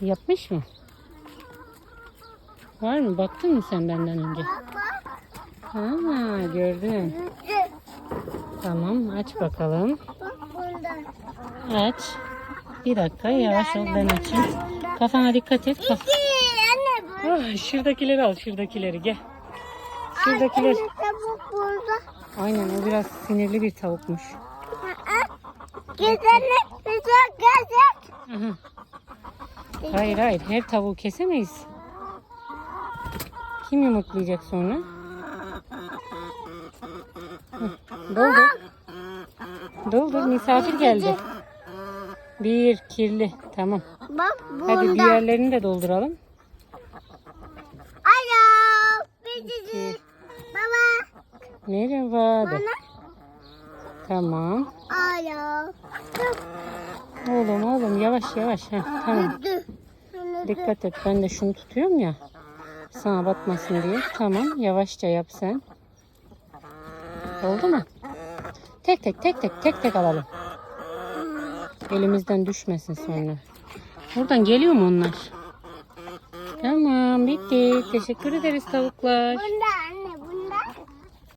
Yapmış mı? Var mı? Baktın mı sen benden önce? Ha, gördüm. yüzü. Tamam aç bakalım. Aç. Bir dakika yavaş ol ben açayım. Kafana dikkat et. Kaf. Ah, şuradakileri al şuradakileri gel. Şuradakiler. Aynen o biraz sinirli bir tavukmuş. Gidelim bize gezek. Hayır hayır her tavuğu kesemeyiz. Kim yumurtlayacak sonra? Doldur. Doldur misafir geldi. Bir kirli tamam. Bak Hadi diğerlerini de dolduralım. Alo. Bizi Baba. Merhaba de. Bana. Tamam. Alo. Oğlum oğlum yavaş yavaş. Heh, tamam. Dikkat et ben de şunu tutuyorum ya. Sana batmasın diye. Tamam yavaşça yap sen. Oldu mu? Tek tek tek tek tek tek alalım. Elimizden düşmesin sonra. Buradan geliyor mu onlar? Tamam bitti. Teşekkür ederiz tavuklar. Bunda.